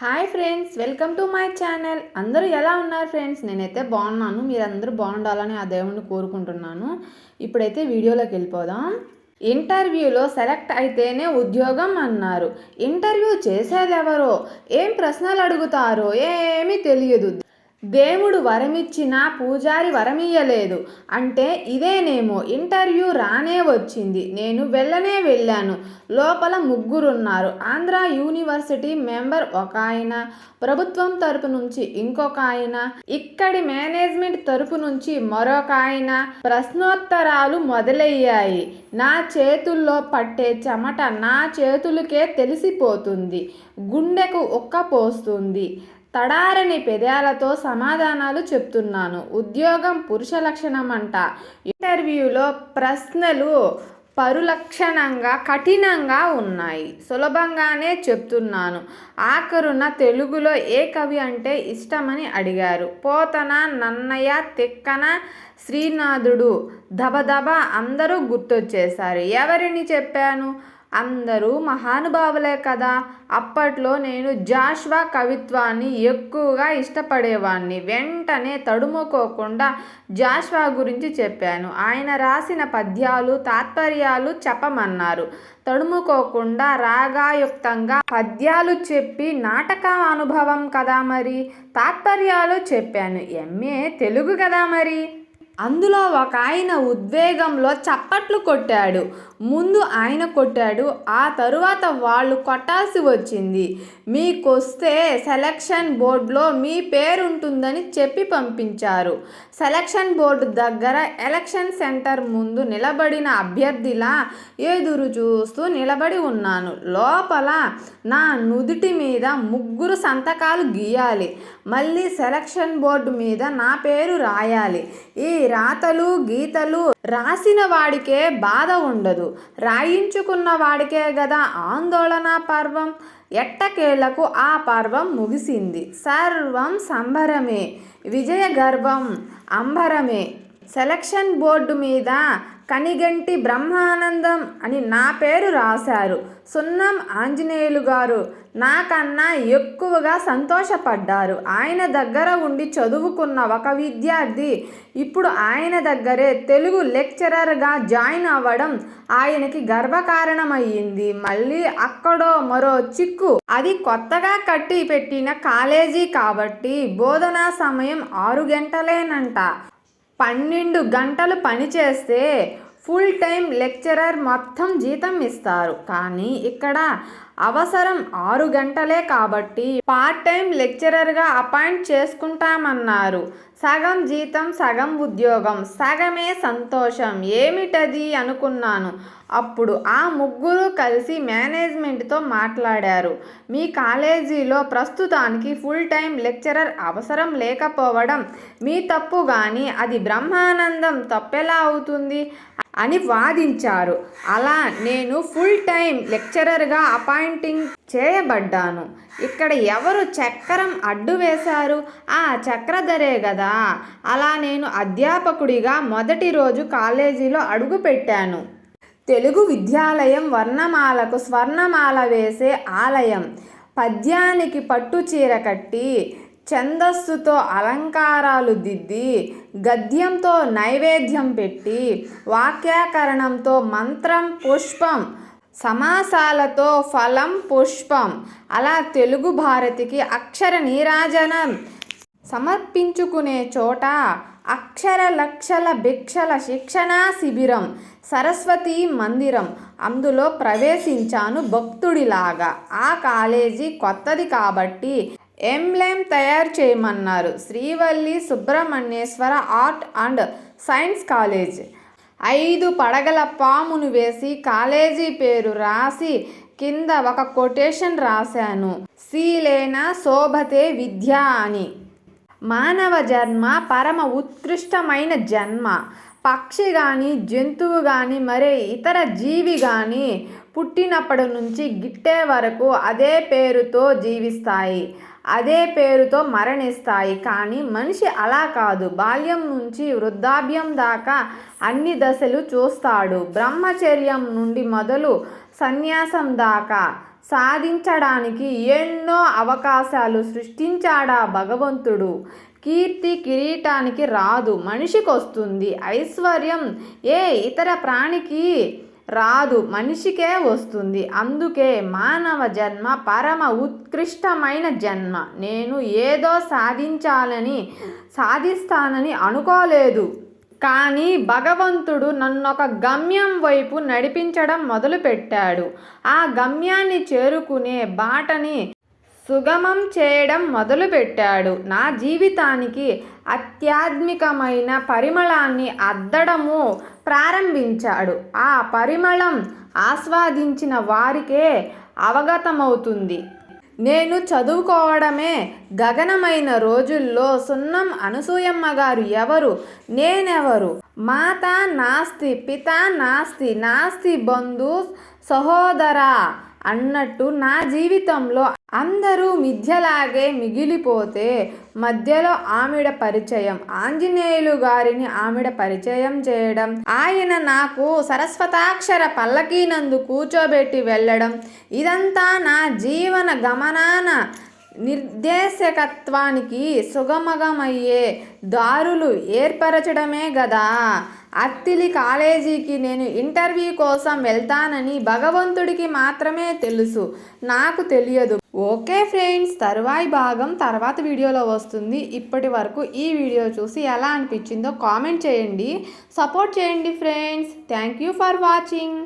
Hi friends welcome to my channel. అందరూ ఎలా ఉన్నారు ఫ్రెండ్స్? నేనైతే బాగున్నాను. మీరందరూ బాగుండాలని ఆ దేవుణ్ణి కోరుకుంటున్నాను. ఇప్పుడైతే వీడియోలోకి వెళ్ళిపోదాం. ఇంటర్వ్యూలో సెలెక్ట్ అయితేనే ఉద్యోగం అన్నారు. ఇంటర్వ్యూ చేసేదెవరో? ఏం ప్రశ్నలు అడుగుతారో? ఏమీ తెలియదు. దేవుడు వరమిచ్చినా పూజారి వరమియ్యలేదు. అంటే ఇదేనేమో ఇంటర్వ్యూ రానే వచ్చింది. నేను వెళ్ళనే వెళ్ళాను. లోపల ముగ్గురున్నారు. ఆంధ్ర యూనివర్సిటీ మెంబర్ ఒక ఆయన ప్రభుత్వం తరపు నుంచి ఇంకొక ఆయన ఇక్కడి మేనేజ్మెంట్ తరపు నుంచి మరొక ఆయన ప్రశ్నోత్తరాలు మొదలయ్యాయి. నా చేతుల్లో పట్టే చెమట నా చేతులకే తెలిసిపోతుంది. గుండెకు ఉక్కపోస్తుంది తడారని పెదాలతో సమాధానాలు చెప్తున్నాను. ఉద్యోగం పురుష లక్షణం అంట ఇంటర్వ్యూలో ప్రశ్నలు పరులక్షణంగా కఠినంగా ఉన్నాయి. సులభంగానే చెప్తున్నాను. ఆఖరున తెలుగులో ఏ కవి అంటే ఇష్టమని అడిగారు. పోతన నన్నయ్య తిక్కన శ్రీనాథుడు దబదబ అందరూ గుర్తొచ్చేశారు. ఎవరిని చెప్పాను? అందరూ మహానుభావులే కదా. అప్పట్లో నేను జాష్వా కవిత్వాన్ని ఎక్కువగా ఇష్టపడేవాణ్ణి. వెంటనే తడుముకోకుండా జాష్వా గురించి చెప్పాను. ఆయన రాసిన పద్యాలు తాత్పర్యాలు చెప్పమన్నారు. తడుముకోకుండా రాగాయుక్తంగా పద్యాలు చెప్పి నాటక అనుభవం కదా మరి. తాత్పర్యాలు చెప్పాను. ఎంఏ తెలుగు కదా మరి. అందులో ఒక ఆయన ఉద్వేగంలో చప్పట్లు కొట్టాడు. ముందు ఆయన కొట్టాడు. ఆ తరువాత వాళ్ళు కొట్టాల్సి వచ్చింది. మీకొస్తే సెలక్షన్ బోర్డులో మీ పేరు ఉంటుందని చెప్పి పంపించారు. సెలక్షన్ బోర్డు దగ్గర ఎలక్షన్ సెంటర్ ముందు నిలబడిన అభ్యర్థిలా ఎదురు చూస్తూ నిలబడి ఉన్నాను. లోపల నా నుదుటి మీద ముగ్గురు సంతకాలు గీయాలి. మళ్ళీ సెలక్షన్ బోర్డు మీద నా పేరు రాయాలి. ఈ రాతలు గీతలు రాసిన వాడికే బాధ ఉండదు. రాయించుకున్న వాడికే కదా ఆందోళన పర్వం. ఎట్టకేళ్ళకు ఆ పర్వం ముగిసింది. సర్వం సంబరమే. విజయ గర్వం అంబరమే. సెలక్షన్ బోర్డు మీద కనిగంటి బ్రహ్మానందం అని నా పేరు రాశారు. సున్నం ఆంజనేయులు గారు నాకన్నా ఎక్కువగా సంతోషపడ్డారు. ఆయన దగ్గర ఉండి చదువుకున్న ఒక విద్యార్థి ఇప్పుడు ఆయన దగ్గరే తెలుగు లెక్చరర్గా జాయిన్ అవ్వడం ఆయనకి గర్వకారణమయ్యింది. మళ్ళీ అక్కడో మరో చిక్కు. అది కొత్తగా కట్టి పెట్టిన కాలేజీ కాబట్టి బోధనా సమయం ఆరు గంటలేనంట. పన్నెండు గంటలు పనిచేస్తే ఫుల్ టైం లెక్చరర్ మొత్తం జీతం ఇస్తారు. కానీ ఇక్కడ అవసరం ఆరు గంటలే కాబట్టి పార్ట్ టైం లెక్చరర్గా అపాయింట్ చేసుకుంటామన్నారు. సగం జీతం సగం ఉద్యోగం. సగమే సంతోషం. ఏమిటది అనుకున్నాను. అప్పుడు ఆ ముగ్గురు కలిసి మేనేజ్మెంట్తో మాట్లాడారు. మీ కాలేజీలో ప్రస్తుతానికి ఫుల్ టైం లెక్చరర్ అవసరం లేకపోవడం మీ తప్పు కానీ అది బ్రహ్మానందం తప్పెలా అవుతుంది అని వాదించారు. అలా నేను ఫుల్ టైం లెక్చరర్గా అపాయింటింగ్ చేయబడ్డాను. ఇక్కడ ఎవరు చక్రం అడ్డు వేశారు? ఆ చక్రధరే కదా అలా నేను అధ్యాపకుడిగా మొదటి రోజు కాలేజీలో అడుగుపెట్టాను తెలుగు విద్యాలయం వర్ణమాలకు స్వర్ణమాల వేసే ఆలయం. పద్యానికి పట్టు చీర కట్టి ఛందస్సుతో అలంకారాలు దిద్ది గద్యంతో నైవేద్యం పెట్టి వాక్యాకరణంతో మంత్రం పుష్పం సమాసాలతో ఫలం పుష్పం. అలా తెలుగు భారతికి అక్షర నీరాజనం. సమర్పించుకునే చోట అక్షర లక్షల భిక్షల శిక్షణా శిబిరం సరస్వతి మందిరం. అందులో ప్రవేశించాను భక్తుడిలాగా. ఆ కాలేజీ కొత్తది కాబట్టి ఎంబ్లెమ్ తయారు చేయమన్నారు. Srivalli Subrahmanyeswara art and science college. ఐదు పడగల పామును వేసి కాలేజీ పేరు రాసి కింద ఒక కొటేషన్ రాశాను. శీలేన శోభతే విద్య అని. మానవ జన్మ పరమ ఉత్కృష్టమైన జన్మ. పక్షి కానీ జంతువు కానీ మరే ఇతర జీవి కానీ పుట్టినప్పటి నుంచి గిట్టే వరకు అదే పేరుతో జీవిస్తాయి. అదే పేరుతో మరణిస్తాయి. కానీ మనిషి అలా కాదు. బాల్యం నుంచి వృద్ధాప్యం దాకా అన్ని దశలు చూస్తాడు. బ్రహ్మచర్యం నుండి మొదలు సన్యాసం దాకా సాధించడానికి ఎన్నో అవకాశాలు సృష్టించాడా భగవంతుడు. కీర్తి కిరీటానికి రాదు. మనిషికి వస్తుంది ఐశ్వర్యం ఏ ఇతర ప్రాణికి రాదు మనిషికే వస్తుంది. అందుకే మానవ జన్మ పరమ ఉత్కృష్టమైన జన్మ. నేను ఏదో సాధించాలని సాధిస్తానని అనుకోలేదు. కానీ భగవంతుడు నన్నొక గమ్యం వైపు నడిపించడం మొదలుపెట్టాడు. ఆ గమ్యాన్ని చేరుకునే బాటని సుగమం చేయడం మొదలుపెట్టాడు. నా జీవితానికి ఆధ్యాత్మికమైన పరిమళాన్ని అద్దడము ప్రారంభించాడు. ఆ పరిమళం ఆస్వాదించిన వారికే అవగతమవుతుంది. నేను చదువుకోవడమే గగనమైన రోజుల్లో సున్నం అనసూయమ్మ గారు ఎవరు? నేనెవరు? మాత నాస్తి పిత నాస్తి నాస్తి బంధు సహోదరా అన్నట్టు నా జీవితంలో అందరూ మిథ్యలాగే మిగిలిపోతే మధ్యలో ఆమెడ పరిచయం. ఆంజనేయులు గారిని ఆమెడ పరిచయం చేయడం ఆయన నాకు సరస్వతాక్షర పల్లకీనందు కూర్చోబెట్టి వెళ్ళడం ఇదంతా నా జీవన గమనాన నిర్దేశకత్వానికి సుగమగమయ్యే దారులు ఏర్పరచడమే గదా. అత్తిలి కాలేజీకి నేను ఇంటర్వ్యూ కోసం వెళ్తానని భగవంతుడికి మాత్రమే తెలుసు. నాకు తెలియదు. ఓకే ఫ్రెండ్స్ తరువాయి భాగం తర్వాత వీడియోలో వస్తుంది. ఇప్పటి వరకు ఈ వీడియో చూసి ఎలా అనిపించిందో కామెంట్ చేయండి. సపోర్ట్ చేయండి friends. Thank you for watching.